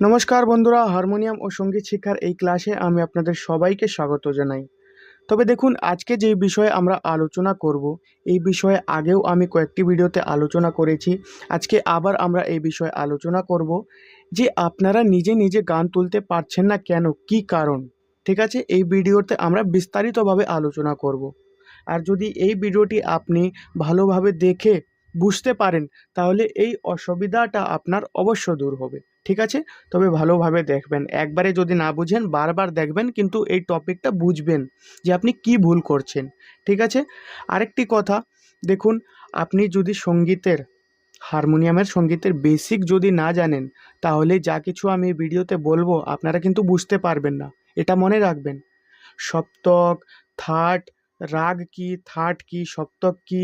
নমস্কার বন্ধুরা, হারমোনিয়াম ও সংগীত শিক্ষার এই ক্লাসে আমি আপনাদের সবাইকে স্বাগত জানাই। তবে দেখুন, আজকে যে বিষয়ে আমরা আলোচনা করব, এই বিষয়ে আগেও আমি কয়েকটি ভিডিওতে আলোচনা করেছি। আজকে আবার আমরা এই বিষয়ে আলোচনা করব যে আপনারা নিজে নিজে গান তুলতে পারছেন না কেন, কি কারণ? ঠিক আছে? এই ভিডিওতে আমরা বিস্তারিতভাবে আলোচনা করব। আর যদি এই ভিডিওটি আপনি ভালোভাবে দেখে বুঝতে পারেন, তাহলে এই অসুবিধাটা আপনার অবশ্য দূর হবে। ঠিক আছে? তবে ভালোভাবে দেখবেন। একবারে যদি না বুঝেন, বারবার দেখবেন কিন্তু এই টপিকটা বুঝবেন যে আপনি কি ভুল করছেন। ঠিক আছে? আরেকটি কথা, দেখুন, আপনি যদি সঙ্গীতের, হারমোনিয়ামের সঙ্গীতের বেসিক যদি না জানেন, তাহলে যা কিছু আমি ভিডিওতে বলব আপনারা কিন্তু বুঝতে পারবেন না। এটা মনে রাখবেন। সপ্তক থার্ড রাগ কি থার্ড কি, সপ্তক কি?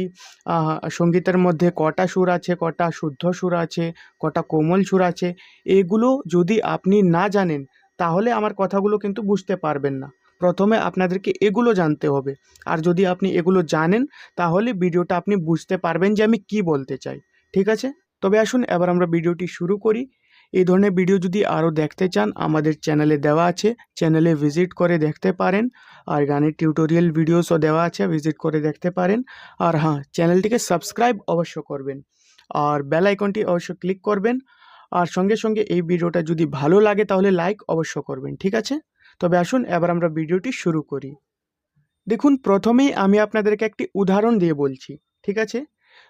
সঙ্গীতের মধ্যে কটা সুর আছে, কটা শুদ্ধ সুর আছে, কটা কোমল সুর আছে? এগুলো যদি আপনি না জানেন, তাহলে আমার কথাগুলো কিন্তু বুঝতে পারবেন না। প্রথমে আপনাদেরকে এগুলো জানতে হবে। আর যদি আপনি এগুলো জানেন, তাহলে ভিডিওটা আপনি বুঝতে পারবেন যে আমি কি বলতে চাই। ঠিক আছে? তবে আসুন, এবার আমরা ভিডিওটি শুরু করি। এই ধরনের ভিডিও যদি আরও দেখতে চান, আমাদের চ্যানেলে দেওয়া আছে। চ্যানেলে ভিজিট করে দেখতে পারেন। আর গানের টিউটোরিয়াল ভিডিওসও দেওয়া আছে ভিজিট করে দেখতে পারেন। আর হ্যাঁ চ্যানেলটিকে সাবস্ক্রাইব অবশ্য করবেন। আর বেল আইকনটি অবশ্য ক্লিক করবেন। আর সঙ্গে সঙ্গে এই ভিডিওটা যদি ভালো লাগে, তাহলে লাইক অবশ্য করবেন, ঠিক আছে? তবে আসুন, এবার আমরা ভিডিওটি শুরু করি। দেখুন, প্রথমেই আমি আপনাদেরকে একটি উদাহরণ দিয়ে বলছি, ঠিক আছে?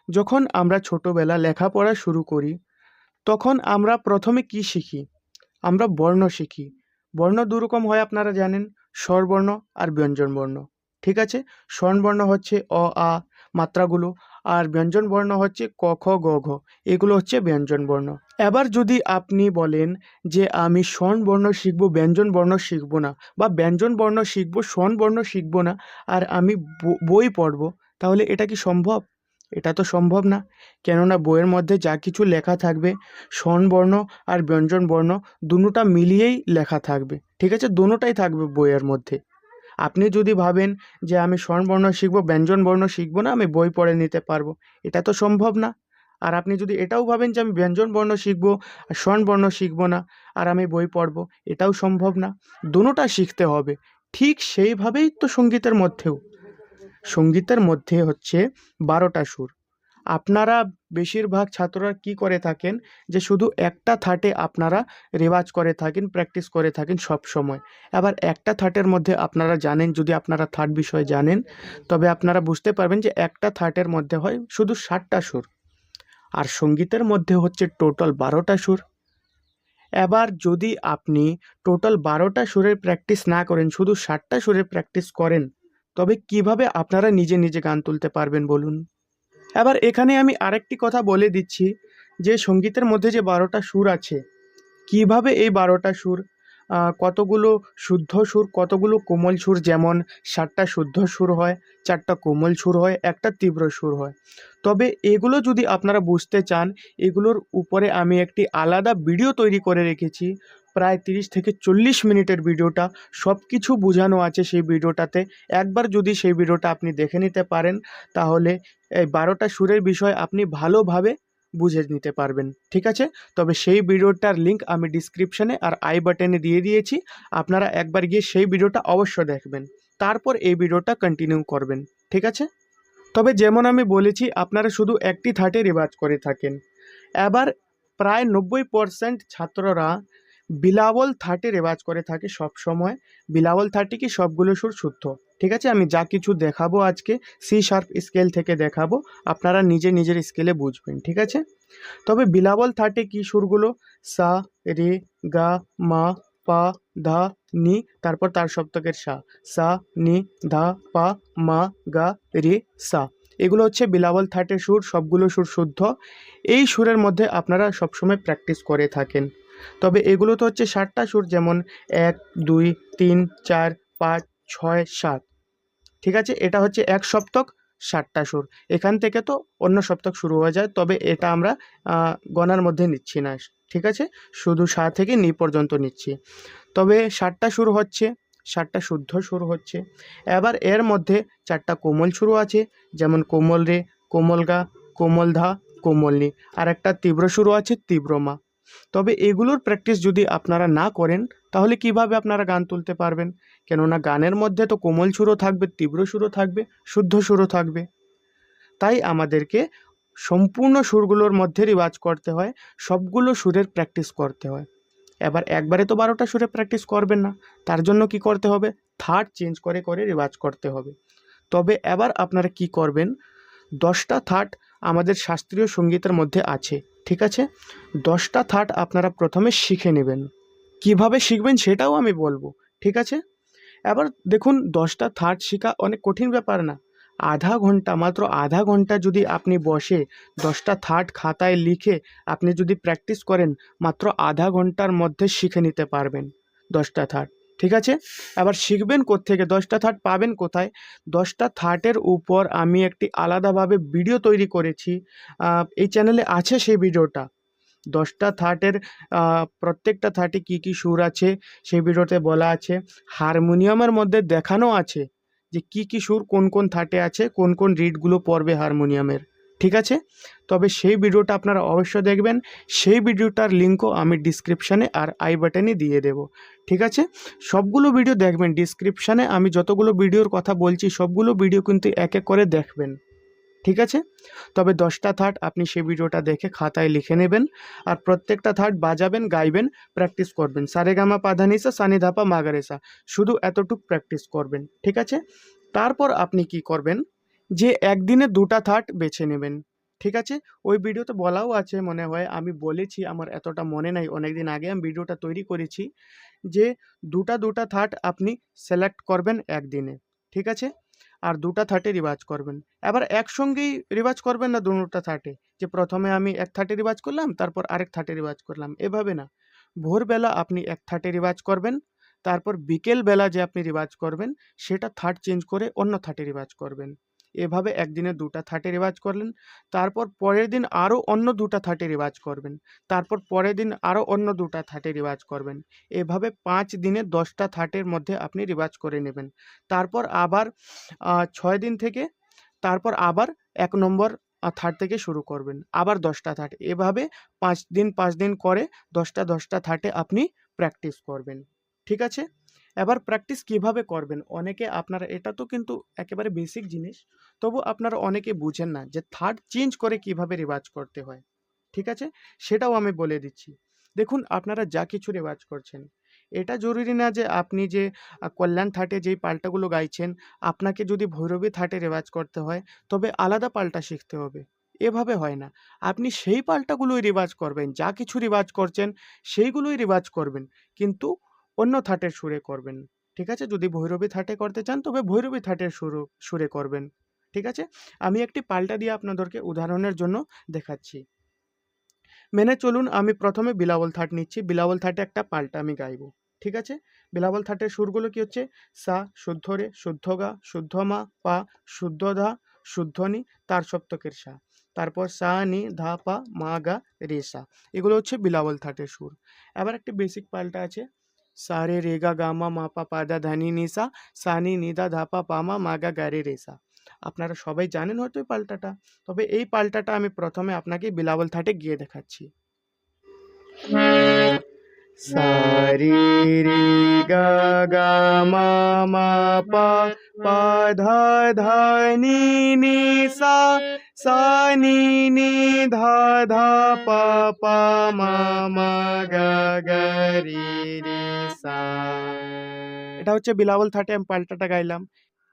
যখন আমরা ছোটোবেলা লেখাপড়া শুরু করি তখন আমরা প্রথমে কি শিখি? আমরা বর্ণ শিখি। বর্ণ দুরকম হয় আপনারা জানেন, স্বরবর্ণ আর ব্যঞ্জনবর্ণ। ঠিক আছে? স্বরবর্ণ হচ্ছে অ, আ মাত্রাগুলো আর ব্যঞ্জন বর্ণ হচ্ছে ক, খ, গ, ঘ। এগুলো হচ্ছে ব্যঞ্জন বর্ণ এবার যদি আপনি বলেন যে আমি স্বন বর্ণ শিখব ব্যঞ্জন বর্ণ শিখব না বা ব্যঞ্জন বর্ণ শিখব বর্ণ শিখব না আর আমি বই পড়ব, তাহলে এটা কি সম্ভব? এটা তো সম্ভব না। কেননা বইয়ের মধ্যে যা কিছু লেখা থাকবে স্বন বর্ণ আর ব্যঞ্জন বর্ণ দুটোটা মিলিয়েই লেখা থাকবে। ঠিক আছে? দুটোটাই থাকবে বইয়ের মধ্যে। আপনি যদি ভাবেন যে আমি স্বরবর্ণ শিখব, ব্যঞ্জন বর্ণ শিখব না, আমি বই পড়ে নিতে পারব, এটা তো সম্ভব না। আর আপনি যদি এটাও ভাবেন যে আমি ব্যঞ্জন বর্ণ শিখব, আর স্বরবর্ণ শিখব না, আর আমি বই পড়ব, এটাও সম্ভব না। দুটোটা শিখতে হবে। ঠিক সেইভাবেই তো সঙ্গীতের মধ্যেও। সঙ্গীতের মধ্যে হচ্ছে বারোটা সুর। আপনারা বেশিরভাগ ছাত্ররা কি করে থাকেন? যে শুধু একটা থাটে আপনারা রেওয়াজ করে থাকেন প্র্যাকটিস করে থাকেন সব সময়। আবার একটা থাটের মধ্যে আপনারা জানেন, যদি আপনারা থার্ড বিষয়ে জানেন, তবে আপনারা বুঝতে পারবেন যে একটা থাটের মধ্যে হয় শুধু ষাটটা সুর। আর সঙ্গীতের মধ্যে হচ্ছে টোটাল বারোটা সুর। এবার যদি আপনি টোটাল বারোটা সুরের প্র্যাকটিস না করেন, শুধু ষাটটা সুরের প্র্যাকটিস করেন তবে কীভাবে আপনারা নিজে নিজে গান তুলতে পারবেন বলুন? এবার এখানে আমি আরেকটি কথা বলে দিচ্ছি, যে সঙ্গীতের মধ্যে যে বারোটা সুর আছে, কীভাবে এই বারোটা সুর কতগুলো শুদ্ধ সুর, কতগুলো কোমল সুর, যেমন সাতটা শুদ্ধ সুর হয়, চারটা কোমল সুর হয়, একটা তীব্র সুর হয়। তবে এগুলো যদি আপনারা বুঝতে চান, এগুলোর উপরে আমি একটি আলাদা ভিডিও তৈরি করে রেখেছি। প্রায় তিরিশ থেকে চল্লিশ মিনিটের ভিডিওটা সব কিছু বোঝানো আছে সেই ভিডিওটাতে। একবার যদি সেই ভিডিওটা আপনি দেখে নিতে পারেন, তাহলে এই বারোটা সুরের বিষয় আপনি ভালোভাবে বুঝে নিতে পারবেন, ঠিক আছে? তবে সেই ভিডিওটার লিঙ্ক আমি ডিসক্রিপশানে আর আই বাটনে দিয়ে দিয়েছি, আপনারা একবার গিয়ে সেই ভিডিওটা অবশ্য দেখবেন। তারপর এই ভিডিওটা কন্টিনিউ করবেন, ঠিক আছে? তবে যেমন আমি বলেছি, আপনারা শুধু একটি থাটে রেওয়াজ করে থাকেন। এবার প্রায় নব্বই পারসেন্ট ছাত্ররা বিলাবল থার্টে রেওয়াজ করে থাকে সব সময়। বিলাবল থার্টি কি সবগুলো সুর শুদ্ধ? ঠিক আছে, আমি যা কিছু দেখাবো আজকে সি শার্প স্কেল থেকে দেখাবো, আপনারা নিজে নিজের স্কেলে বুঝবেন, ঠিক আছে? তবে বিলাবল থার্টে কি সুরগুলো? সা, রে, গা, মা, পা, ধা, নি, তারপর তার সপ্তকের সা। সা, নি, ধা, পা, মা, গা, রে, সা। এগুলো হচ্ছে বিলাবল থার্টের সুর, সবগুলো সুর শুদ্ধ। এই সুরের মধ্যে আপনারা সবসময় প্র্যাকটিস করে থাকেন। তবে এগুলো তো হচ্ছে ষাটটা সুর, যেমন এক, দুই, তিন, চার, পাঁচ, ছয়, সাত। ঠিক আছে? এটা হচ্ছে এক সপ্তক ষাটটা সুর। এখান থেকে তো অন্য সপ্তক শুরু হয়ে যায়, তবে এটা আমরা গণার মধ্যে নিচ্ছি না। ঠিক আছে? শুধু সা থেকে নি পর্যন্ত নিচ্ছি। তবে ষাটটা সুর হচ্ছে, ষাটটা শুদ্ধ সুর হচ্ছে। এবার এর মধ্যে চারটা কোমল সুরও আছে, যেমন কোমল রে, কোমল গা, কোমল ধা, কোমল নি। আর একটা তীব্র সুরও আছে, তীব্র মা। তবে এগুলোর প্র্যাকটিস যদি আপনারা না করেন, তাহলে কীভাবে আপনারা গান তুলতে পারবেন? কেননা গানের মধ্যে তো কোমল সুরও থাকবে, তীব্র সুরও থাকবে, শুদ্ধ সুরও থাকবে। তাই আমাদেরকে সম্পূর্ণ সুরগুলোর মধ্যে রিওয়াজ করতে হয়, সবগুলো সুরের প্র্যাকটিস করতে হয়। এবার একবারে তো বারোটা সুরে প্র্যাকটিস করবেন না, তার জন্য কি করতে হবে? থার্ড চেঞ্জ করে করে রিওয়াজ করতে হবে। তবে এবার আপনারা কি করবেন? দশটা থার্ড আমাদের শাস্ত্রীয় সঙ্গীতের মধ্যে আছে। ঠিক আছে? দশটা থার্ড আপনারা প্রথমে শিখে নেবেন। কীভাবে শিখবেন সেটাও আমি বলব, ঠিক আছে? এবার দেখুন, দশটা থার্ড শেখা অনেক কঠিন ব্যাপার না। আধা ঘণ্টা, মাত্র আধা ঘণ্টা যদি আপনি বসে দশটা থার্ড খাতায় লিখে আপনি যদি প্র্যাকটিস করেন, মাত্র আধা ঘণ্টার মধ্যে শিখে নিতে পারবেন। দশটা থার্ড ঠিক আছে? এবার শিখবেন কোত্থেকে? দশটা থার্ড পাবেন কোথায়? দশটা থার্ডের উপর আমি একটি আলাদাভাবে ভিডিও তৈরি করেছি। এই চ্যানেলে আছে সেই ভিডিওটা দশটা থার্ডের প্রত্যেকটা থার্টে কী কী সুর আছে, সেই ভিডিওতে বলা আছে। হারমোনিয়ামের মধ্যে দেখানো আছে যে কি কি সুর কোন কোন থার্টে আছে, কোন কোন রিডগুলো পড়বে হারমোনিয়ামের ঠিক আছে? তবে সেই ভিডিওটা আপনারা অবশ্যই দেখবেন। সেই ভিডিওটার লিঙ্কও আমি ডিসক্রিপশানে আর আই বাটনে দিয়ে দেব। ঠিক আছে? সবগুলো ভিডিও দেখবেন। ডিসক্রিপশানে আমি যতগুলো ভিডিওর কথা বলছি, সবগুলো ভিডিও কিন্তু এক এক করে দেখবেন। ঠিক আছে? তবে দশটা থার্ড আপনি সেই ভিডিওটা দেখে খাতায় লিখে নেবেন আর প্রত্যেকটা থার্ড বাজাবেন, গাইবেন প্র্যাকটিস করবেন। সারেগামা পাধানিসা সানিধাপা মাগারেসা। শুধু এতটুক প্র্যাকটিস করবেন। ঠিক আছে? তারপর আপনি কি করবেন? যে একদিনে দুটা থার্ড বেছে নেবেন। ঠিক আছে? ওই ভিডিওতে বলাও আছে মনে হয়, আমি বলেছি, আমার এতটা মনে নাই অনেক দিন আগে আমি ভিডিওটা তৈরি করেছি যে দুটা দুটা থার্ড আপনি সিলেক্ট করবেন একদিনে। ঠিক আছে? আর দুটা থার্টে রিওয়াজ করবেন। এবার একসঙ্গেই রিওয়াজ করবেন না দুটা থার্টে যে প্রথমে আমি এক থার্টে রিওয়াজ করলাম, তারপর আরেক থার্টে রিওয়াজ করলাম। এভাবে না। ভোরবেলা আপনি এক থার্টে রিওয়াজ করবেন, তারপর বিকেলবেলা যে আপনি রিওয়াজ করবেন, সেটা থার্ট চেঞ্জ করে অন্য থার্টে রিওয়াজ করবেন। এভাবে একদিনে দুটা থার্টে রেওয়াজ করলেন। তারপর পরের দিন আরও অন্য দুটা থার্টে রেওয়াজ করবেন। তারপর পরের দিন আরও অন্য দুটা থার্টে রেওয়াজ করবেন। এভাবে পাঁচ দিনে দশটা থার্টের মধ্যে আপনি রেওয়াজ করে নেবেন। তারপর আবার ছয় দিন থেকে তারপর আবার এক নম্বর থার্ড থেকে শুরু করবেন। আবার দশটা থার্ট। এভাবে পাঁচ দিন পাঁচ দিন করে দশটা দশটা থার্টে আপনি প্র্যাকটিস করবেন। ঠিক আছে? এবার প্র্যাকটিস কীভাবে করবেন? অনেকে আপনারা, এটা তো কিন্তু একেবারে বেসিক জিনিস, তবু আপনারা অনেকে বুঝেন না যে থার্ড চেঞ্জ করে কীভাবে রেওয়াজ করতে হয়। ঠিক আছে? সেটাও আমি বলে দিচ্ছি। দেখুন, আপনারা যা কিছু রেওয়াজ করছেন, এটা জরুরি না যে আপনি যে কল্যাণ থার্টে যেই পাল্টাগুলো গাইছেন, আপনাকে যদি ভৈরবী থার্টে রেওয়াজ করতে হয়, তবে আলাদা পাল্টা শিখতে হবে। এভাবে হয় না। আপনি সেই পাল্টাগুলোই রেওয়াজ করবেন, যা কিছু রেওয়াজ করছেন, সেইগুলোই রেওয়াজ করবেন। কিন্তু অন্য থার্টের সুরে করবেন। ঠিক আছে? যদি ভৈরবী থার্টে করতে চান, তবে ভৈরবী থার্টের সুর, সুরে করবেন। ঠিক আছে? আমি একটি পাল্টা দিয়ে আপনাদেরকে উদাহরণের জন্য দেখাচ্ছি। মেনে চলুন, আমি প্রথমে বিলাবল থার্ট নিচ্ছি। বিলাবল থার্টে একটা পাল্টা আমি গাইব। ঠিক আছে? বিলাবল থার্টের সুরগুলো কি হচ্ছে? সা, শুদ্ধ রে, শুদ্ধ গা, শুদ্ধ মা, পা, শুদ্ধ ধা, শুদ্ধ নি, তার সপ্তকের সা। তারপর সা, নি, ধা, পা, মা, গা, রে, সা। এগুলো হচ্ছে বিলাবল থার্টের সুর। আবার একটি বেসিক পাল্টা আছে। সা রে রে গা পাদা মা মা পা পা দা পামা মাগা গারে সা সা নি নি দা ধা পা পা মা মা গা গা রে রে সা আপনারা সবাই জানেন হয়তো এই পাল্টাটা তবে এই পাল্টাটা আমি প্রথমে আপনাকে বিলাবল থাটে গিয়ে দেখাচ্ছি সারি রে গা গা মা নি সা সা নি ধা ধা পা পা, মা মা রে রে, সা। এটা হচ্ছে বিলাবল থাটে আমি পাল্টাটা গাইলাম।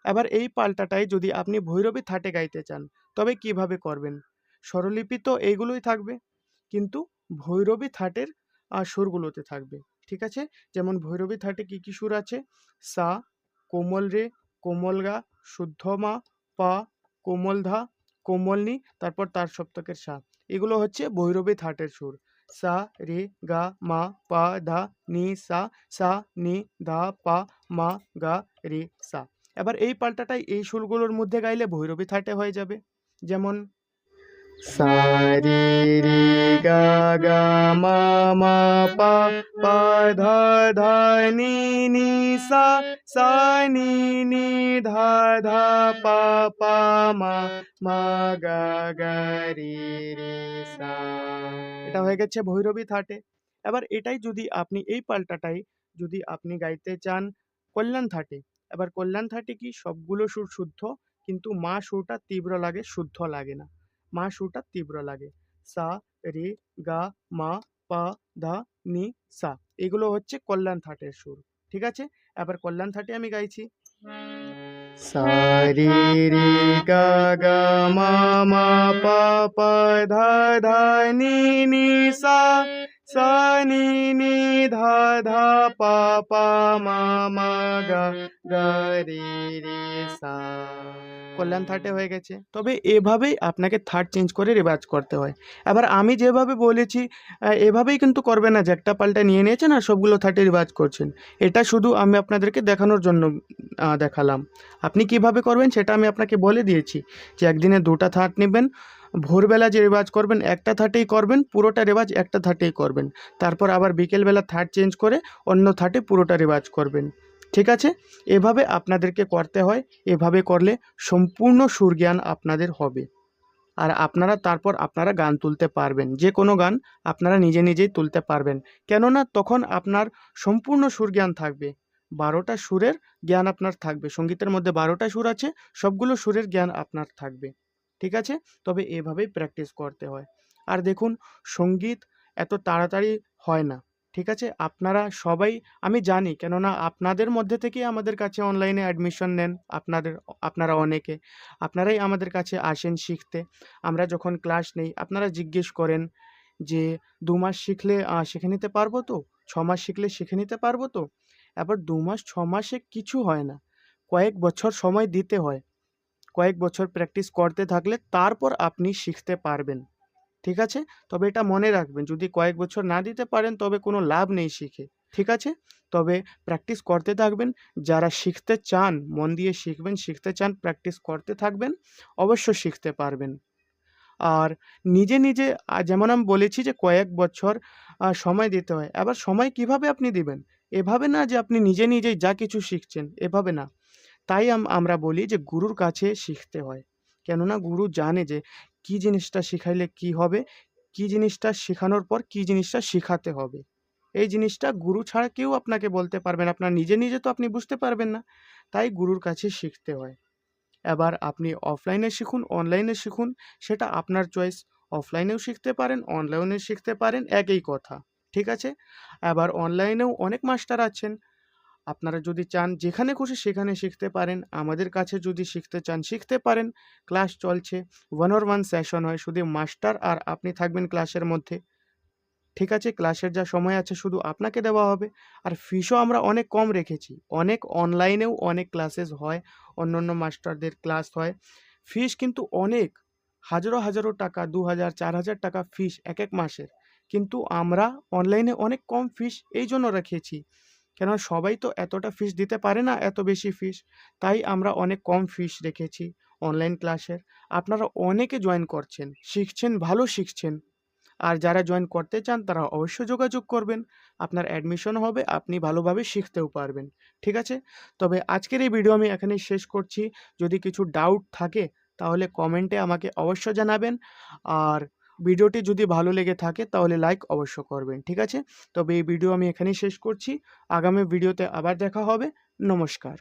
এবার এই পাল্টাটাই যদি আপনি ভৈরবী থাটে গাইতে চান, তবে কীভাবে করবেন? স্বরলিপি তো এইগুলোই থাকবে, কিন্তু ভৈরবী থার্টের আর সুরগুলোতে থাকবে, ঠিক আছে? যেমন ভৈরবী থার্টে কী কী সুর আছে? সা, কোমল রে, কোমল গা, শুদ্ধ মা, পা, কোমল ধা, কোমল নি, তারপর তার সপ্তকের সা। এগুলো হচ্ছে ভৈরবী থার্টের সুর। সা, রে, গা, মা, পা, ধা, নি, সা সা, নি, ধা, পা, মা, গা, রে, সা। এবার এই পাল্টাটাই এই সুরগুলোর মধ্যে গাইলে ভৈরবী থাটে হয়ে যাবে। যেমন সা রে গা গা মা মা পা পা নি নি সা সা নি নি ধা ধা পা পা মা মা গা গা রে রে সা এটা হয়ে গেছে ভৈরবী থাটে এবার এটাই যদি আপনি এই পাল্টাটাই যদি আপনি গাইতে চান, কল্যাণ থাটে। এবার কল্যাণ থাটে কি? সবগুলো সুর শুদ্ধ, কিন্তু মা সুরটা তীব্র লাগে, শুদ্ধ লাগে না। মা সুরটা তীব্র লাগে। সা, রে, গা, মা, পা, ধা, নি, সা এগুলো হচ্ছে কল্যাণ থাটের সুর, ঠিক আছে? এবার কল্যাণ থাটে আমি গাইছি। সা, রে রে, গা গা, মা মা, পা পা, ধা ধা, নি নি, সা সা, নি নি, ধা ধা, পা পা, মা মা, গা গা, রে রে, সা কল্যাণ থার্ডে হয়ে গেছে। তবে এভাবেই আপনাকে থার্ড চেঞ্জ করে রেওয়াজ করতে হয়। এবার আমি যেভাবে বলেছি এভাবেই কিন্তু করবে না, যে একটা পাল্টা নিয়ে নিয়েছেন আর সবগুলো থার্ডে রেওয়াজ করছেন। এটা শুধু আমি আপনাদেরকে দেখানোর জন্য দেখালাম। আপনি কীভাবে করবেন সেটা আমি আপনাকে বলে দিয়েছি, যে একদিনে দুটা থার্ড নেবেন, ভোরবেলা যে রেওয়াজ করবেন, একটা থার্টেই করবেন, পুরোটা রেওয়াজ একটা থার্টেই করবেন। তারপর আবার বিকেলবেলা থার্ড চেঞ্জ করে অন্য থার্টে পুরোটা রেওয়াজ করবেন। ঠিক আছে? এভাবে আপনাদেরকে করতে হয়, এভাবে করলে সম্পূর্ণ সুরজ্ঞান আপনাদের হবে। আর আপনারা তারপর আপনারা গান তুলতে পারবেন। যে কোনো গান আপনারা নিজে নিজেই তুলতে পারবেন। কেননা তখন আপনার সম্পূর্ণ সুরজ্ঞান থাকবে। বারোটা সুরের জ্ঞান আপনার থাকবে। সঙ্গীতের মধ্যে বারোটা সুর আছে, সবগুলো সুরের জ্ঞান আপনার থাকবে। ঠিক আছে? তবে এভাবেই প্র্যাকটিস করতে হয়। আর দেখুন, সংগীত এত তাড়াতাড়ি হয় না। ঠিক আছে? আপনারা সবাই, আমি জানি, কেননা আপনাদের মধ্যে থেকেই আমাদের কাছে অনলাইনে অ্যাডমিশন নেন, আপনাদের, আপনারা অনেকে। আপনারাই আমাদের কাছে আসেন শিখতে। আমরা যখন ক্লাস নেই, আপনারা জিজ্ঞেস করেন যে, দু মাস শিখলে শিখে নিতে পারব তো? ছ মাস শিখলে শিখে নিতে পারব তো? এবার দু মাস, ছ মাসে কিছু হয় না। কয়েক বছর সময় দিতে হয়। কয়েক বছর প্র্যাকটিস করতে থাকলে তারপর আপনি শিখতে পারবেন। ঠিক আছে? তবে এটা মনে রাখবেন, যদি কয়েক বছর না দিতে পারেন, তবে কোনো লাভ নেই শিখে, ঠিক আছে? তবে প্র্যাকটিস করতে থাকবেন, যারা শিখতে চান, মন দিয়ে শিখবেন, শিখতে চান প্র্যাকটিস করতে থাকবেন অবশ্য শিখতে পারবেন। আর নিজে নিজে যেমন আমি বলেছি যে কয়েক বছর সময় দিতে হয় এবার সময় কীভাবে আপনি দিবেন? এভাবে না যে আপনি নিজে, নিজেই যা কিছু শিখছেন, এভাবে না। তাই আম- আমরা বলি যে গুরুর কাছে শিখতে হয়। কেননা গুরু জানে যে কি জিনিসটা শিখাইলে কি হবে? কি জিনিসটা শেখানোর পর কি জিনিসটা শেখাতে হবে? এই জিনিসটা গুরু ছাড়া কেউ আপনাকে বলতে পারবেন আপনার নিজে নিজে তো আপনি বুঝতে পারবেন না। তাই গুরুর কাছে শিখতে হয়। এবার আপনি অফলাইনে শিখুন অনলাইনে শিখুন, সেটা আপনার চয়েস অফলাইনেও শিখতে পারেন অনলাইনে শিখতে পারেন, একই কথা। ঠিক আছে? এবার অনলাইনেও অনেক মাস্টার আছেন। আপনারা যদি চান যেখানে খুশি সেখানে শিখতে পারেন। আমাদের কাছে যদি শিখতে চান শিখতে পারেন। ক্লাস চলছে। ওয়ান অর ওয়ান সেশন হয়। শুধু মাস্টার আর আপনি থাকবেন ক্লাসের মধ্যে। ঠিক আছে? ক্লাসের যা সময় আছে শুধু আপনাকে দেওয়া হবে। আর ফিসও আমরা অনেক কম রেখেছি। অনেক অনলাইনেও অনেক ক্লাসেস হয়। অন্য অন্য মাস্টারদের ক্লাস হয়। ফিস কিন্তু অনেক। হাজারো হাজারো টাকা, দু হাজার, চার হাজার টাকা ফিস এক এক মাসের। কিন্তু আমরা অনলাইনে অনেক কম ফিস এই জন্য রেখেছি। কেন সবাই তো এতটা ফিস দিতে পারে না, এত বেশি ফিস তাই আমরা অনেক কম ফিস রেখেছি অনলাইন ক্লাসের আপনারা অনেকে জয়েন করছেন, শিখছেন, ভালো শিখছেন। আর যারা জয়েন করতে চান, তারা অবশ্যই যোগাযোগ করবেন। আপনার অ্যাডমিশন হবে, আপনি ভালোভাবে শিখতেও পারবেন। ঠিক আছে? তবে আজকের এই ভিডিও আমি এখানে শেষ করছি। যদি কিছু ডাউট থাকে, তাহলে কমেন্টে আমাকে অবশ্য জানাবেন। আর ভিডিওটি যদি ভালো লেগে থাকে তাহলে লাইক অবশ্য করবেন, ঠিক আছে? তবে এই ভিডিও আমি এখানেই শেষ করছি। আগামী ভিডিওতে আবার দেখা হবে। নমস্কার।